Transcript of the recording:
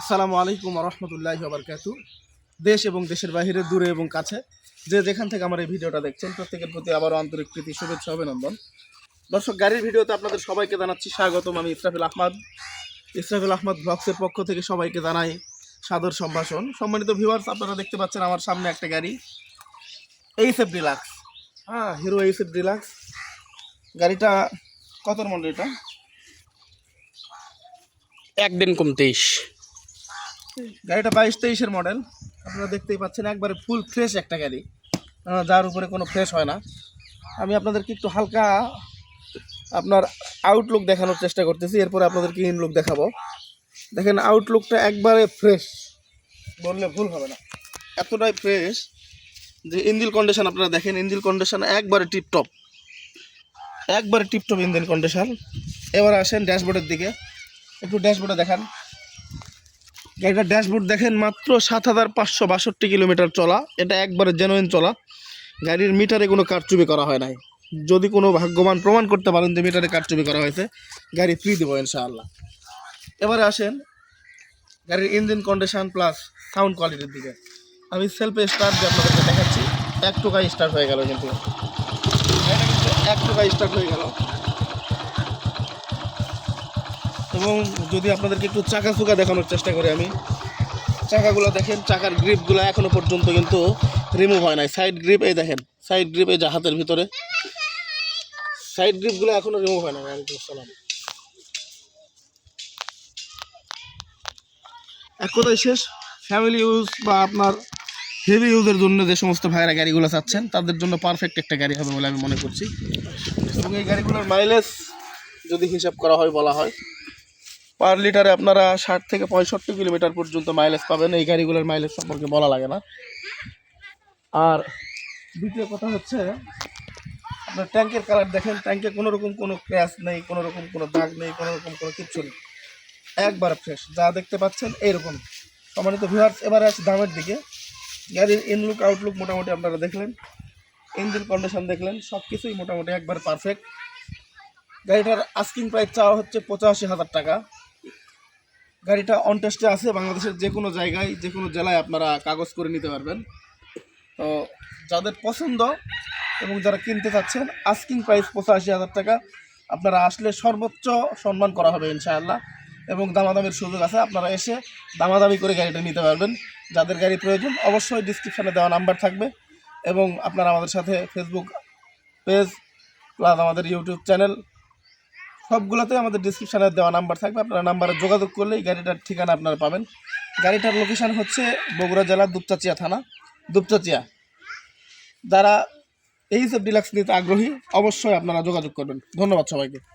আসসালামু আলাইকুম রহমতুল্লাহ বারকাতু দেশ এবং দেশের বাইরে দূরে এবং কাছে, যে যেখান থেকে আমার এই ভিডিওটা দেখছেন, প্রত্যেকের প্রতি আবারও আন্তরিক প্রীতি, শুভেচ্ছা, অভিনন্দন। দর্শক, গাড়ির ভিডিওতে আপনাদের সবাইকে জানাচ্ছি স্বাগতম। আমি ইসরাফিল আহমদ। ইসরাফিল আহমদ ব্লগসের পক্ষ থেকে সবাইকে জানাই সাদর সম্ভাষণ। সম্মানিত ভিউয়ার্স আপনারা দেখতে পাচ্ছেন আমার সামনে একটা গাড়ি। এইচ এফ ডিলাক্স হ্যাঁ হিরো এইচ এফ ডিলাক্স গাড়িটা কত মডেল এটা? একদিন কম তেইশ। গাড়িটা বাইশ তেইশের মডেল আপনারা দেখতেই পাচ্ছেন, একবারে ফুল ফ্রেশ একটা গাড়ি। যার উপরে কোনো ফ্রেশ হয় না। আমি আপনাদেরকে একটু হালকা আপনার আউটলুক দেখানোর চেষ্টা করতেছি, এরপরে আপনাদেরকে ইনলুক দেখাবো। দেখেন আউটলুকটা একবারে ফ্রেশ বললে ভুল হবে না। এতটাই ফ্রেশ যে ইঞ্জিল কন্ডিশন আপনারা দেখেন, ইঞ্জিল কন্ডিশন একবারে টিপটপ একবারে টিপটপ ইঞ্জিন কন্ডিশন এবার আসেন ড্যাশবোর্ডের দিকে। একটু ড্যাশবোর্ডে দেখান। গাড়িটার ড্যাশবোর্ড দেখেন মাত্র সাত হাজার পাঁচশো বাষট্টি কিলোমিটার চলা। এটা একবারে জেনুইন চলা। গাড়ির মিটারে কোনো কারচুপি করা হয় নাই। যদি কোনো ভাগ্যবান প্রমাণ করতে পারেন যে মিটারে কারচুপি করা হয়েছে, গাড়ি ফ্রি দেবো ইনশাআল্লাহ। এবারে আসেন, গাড়ির ইঞ্জিন কন্ডিশন প্লাস সাউন্ড কোয়ালিটির দিকে। আমি সেলফে স্টার্ট দিয়ে আপনাদেরকে দেখাচ্ছি। এক টোকায় স্টার্ট হয়ে গেল কিন্তু। এক টোকায় স্টার্ট হয়ে গেল। এবং যদি আপনাদেরকে একটু চাকা চুকা দেখানোর চেষ্টা করি আমি, চাকাগুলো দেখেন, চাকার গ্রিপগুলো এখনও পর্যন্ত কিন্তু রিমুভ হয় নাই। সাইড গ্রিপ এই দেখেন সাইড গ্রিপ এই যে হাতের ভিতরে। সাইড গ্রিপগুলো এখনও রিমুভ হয় নাই ওয়ালাইকুম আসসালাম। এক কথায় শেষ ফ্যামিলি ইউজ বা আপনার হেভি ইউজের জন্য যে সমস্ত ভাইয়েরা গাড়িগুলো চাচ্ছেন, তাদের জন্য পারফেক্ট একটা গাড়ি হবে বলে আমি মনে করছি। এবং এই গাড়িগুলোর মাইলেজ যদি হিসাব করা হয়, বলা হয় পার লিটারে আপনারা ষাট থেকে পঁয়ষট্টি কিলোমিটার পর্যন্ত মাইলেজ পাবেন। এই গাড়িগুলোর মাইলেজ সম্পর্কে বলা লাগে না। আর দ্বিতীয় কথা হচ্ছে, আপনার ট্যাঙ্কের কালার দেখেন, ট্যাঙ্কে কোনো রকম কোনো ক্র্যাশ নেই, কোনো রকম কোনো দাগ নেই, কোনো রকম কোনো কিচ্ছু নেই। একবার ফ্রেশ যা দেখতে পাচ্ছেন এইরকম। সম্মানিত ভিউয়ার্স এবারে আছে দামের দিকে। গাড়ির ইনলুক আউটলুক মোটামুটি আপনারা দেখলেন। ইঞ্জিন কন্ডিশন দেখলেন সব কিছুই মোটামুটি একবার পারফেক্ট গাড়িটার আস্কিং প্রাইস চাওয়া হচ্ছে পঁচাশি হাজার টাকা। গাড়িটা অন টেস্টে আছে, বাংলাদেশের যে কোনো জায়গায় যে কোনো জেলায় আপনারা কাগজ করে নিতে পারবেন। তো যাদের পছন্দ এবং যারা কিনতে চাচ্ছেন আস্কিং প্রাইস পঁচাশি হাজার টাকা, আপনারা আসলে সর্বোচ্চ সম্মান করা হবে ইনশাআল্লাহ। এবং দামাদামির সুযোগ আছে, আপনারা এসে দামাদামি করে গাড়িটা নিতে পারবেন। যাদের গাড়ি প্রয়োজন, অবশ্যই ডিসক্রিপশানে দেওয়া নাম্বার থাকবে। এবং আপনারা আমাদের সাথে ফেসবুক পেজ প্লাস আমাদের ইউটিউব চ্যানেল সবগুলোতে আমাদের ডিসক্রিপশানে দেওয়া নাম্বার থাকবে। আপনারা নাম্বারে যোগাযোগ করলেই গাড়িটার ঠিকানা আপনারা পাবেন। গাড়িটার লোকেশান হচ্ছে বগুড়া জেলার দুপচাচিয়া থানা। দুপচাচিয়া। যারা এই সব ডিলাক্স নিতে আগ্রহী, অবশ্যই আপনারা যোগাযোগ করবেন। ধন্যবাদ সবাইকে।